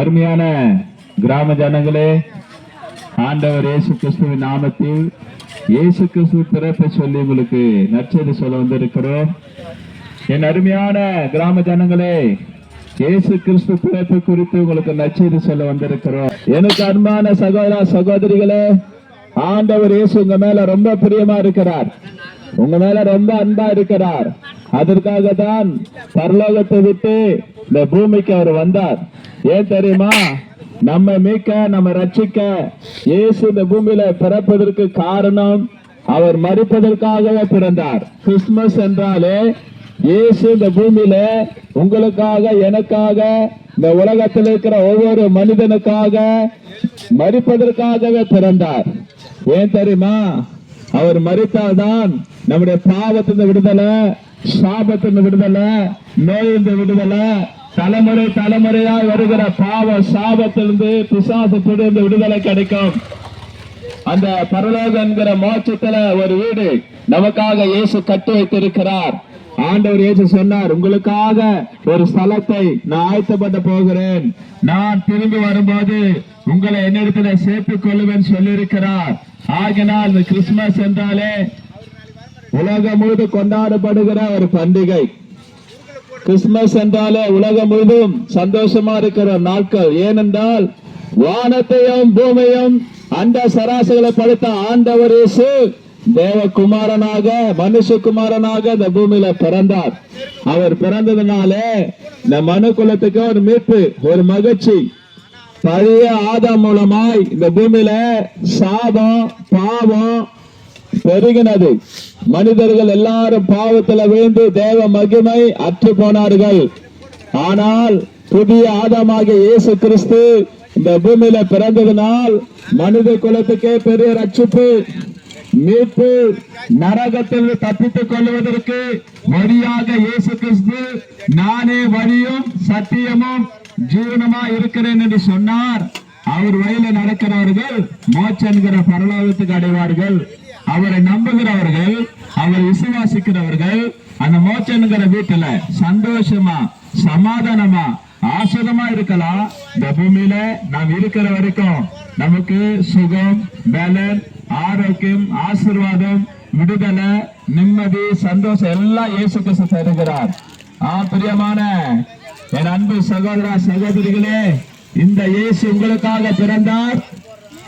அருமையான கிராம ஜனங்களே ஆண்டவர் இயேசு கிறிஸ்துவின் நாமத்தில் இயேசு கிறிஸ்து பிறப்பை சொல்லி உங்களுக்கு நற்செய்தி சொல்ல வந்திருக்கிறோம். என் அருமையான கிராம ஜனங்களே இயேசு கிறிஸ்து பிறப்பு குறித்து உங்களுக்கு நற்செய்தி சொல்ல வந்திருக்கிறோம். எனக்கு அன்பான சகோதர சகோதரிகளே ஆண்டவர் இயேசு உங்க மேல ரொம்ப பிரியமா இருக்கிறார். உங்க மேல ரொம்ப அன்பா இருக்கிறார். அதற்காக தான் பரலோகத்தை விட்டு இந்த பூமிக்கு அவர் வந்தார். ஏன் தெரியுமா? நம்ம மீட்க நம்ம ரட்சிக்க இயேசு இந்த பூமியில பிறப்பதற்கு காரணம் அவர் மறிப்பதற்காகவே பிறந்தார். கிறிஸ்துமஸ் என்றாலே இயேசு இந்த பூமியில உங்களுக்காக எனக்காக இந்த உலகத்தில் இருக்கிற ஒவ்வொரு மனிதனுக்காக மறிப்பதற்காகவே பிறந்தார். ஏன் தெரியுமா? அவர் மறித்தால்தான் நம்முடைய பாவத்தின் விடுதலை சாபத்தின் விடுதலை நோயிலிருந்து விடுதலை. தலைமுறை தலைமுறையா வருகிற பாவ சாபத்திலிருந்து பிசாசத்திலிருந்து விடுதலை கிடைக்கும். அந்த பரலோகம் என்கிற மோட்சத்துல ஒரு வீடு நமக்காக இயேசு கட்டி வைத்திருக்கிறார். ஆண்டவர் இயேசு சொன்னார் உங்களுக்காக ஒரு ஸ்தலத்தை நான் ஆயத்தப்பட போகிறேன். நான் திரும்பி வரும்போது உங்களை என்னிடத்துல சேர்த்துக் கொள்ளுவேன் சொல்லியிருக்கிறார். ஆகினால் இந்த கிறிஸ்துமஸ் என்றாலே உலகம் முழுது கொண்டாடப்படுகிற ஒரு பண்டிகை. கிறிஸ்துமஸ் என்றாலே உலகம் முழுதும் சந்தோஷமா இருக்கிற நாட்கள். ஏனென்றால் வானத்தையும் பூமியும் அண்ட சராசுகளை படுத்த ஆண்டவர் இயேசு தேவகுமாரனாக மனுஷகுமாரனாக இந்த பூமியில பிறந்தார். அவர் பிறந்ததுனாலே இந்த மனு குலத்துக்கு ஒரு மீட்பு ஒரு மகிழ்ச்சி. பழைய ஆதாம் மூலமாய் இந்த பூமியில சாபம் பாவம் பெருகினது. மனிதர்கள் எல்லாரும் பாவத்துல விழுந்து தேவ மகிமை அற்று போனார்கள். ஆனால் புதிய ஆதமாக இயேசு கிறிஸ்து இந்த பூமியில பிறந்ததினால் மனித குலத்துக்கே பெரிய ரட்சிப்பு மீட்பு நரகத்தில் தப்பித்துக் கொள்வதற்கு வழியாக இயேசு கிறிஸ்து நானே வழியும் சத்தியமும் ஜீவனமா இருக்கிறேன் என்று சொன்னார். அவர் வழியில நடக்கிறவர்கள் மோட்ச என்கிற பரலோகத்துக்கு அடைவார்கள். அவரை நம்புகிறவர்கள் அவரை விசுவாசிக்கிறவர்கள் அந்த மோச்சனுங்கிற வீட்டுல சந்தோஷமா சமாதானமா ஆசுதமா இருக்கலாம். இந்த பூமியில நாம் இருக்கிற வரைக்கும் நமக்கு சுகம் பலன் ஆரோக்கியம் ஆசிர்வாதம் விடுதலை நிம்மதி சந்தோஷம் எல்லாம் இயேசு கிறிஸ்து தருகிறார். ஆ பிரியமான என் அன்பு சகோதர சகோதரிகளே இந்த இயேசு உங்களுக்காக பிறந்தார்.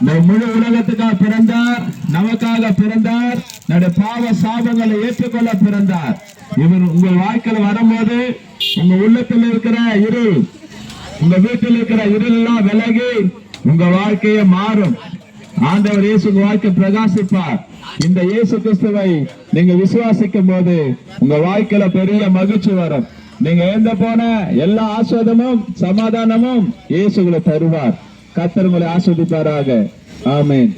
இந்த முழு உலகத்துக்காக பிறந்தார். நமக்காக பிறந்தார். நம்முடைய பாவ சாபங்களை ஏற்றுக்கொள்ள பிறந்தார். இவர் உங்க வாழ்க்கையில் வரும்போது உங்க உள்ளத்தில் இருக்கிற இருள் உங்க வீட்டில் இருக்கிற இருள் எல்லாம் விலகி உங்க வாழ்க்கையை மாறும். ஆண்டவர் இயேசு வாழ்க்கை பிரகாசிப்பார். இந்த இயேசு கிறிஸ்துவை நீங்க விசுவாசிக்கும் போது உங்க வாழ்க்கையில பெரிய மகிழ்ச்சி வரும். நீங்க எந்த போன எல்லா ஆஸ்வாதமும் சமாதானமும் இயேசுகளை தருவார். கத்தர் உங்களை ஆஸ்வதிப்பாராக ஆமேன்.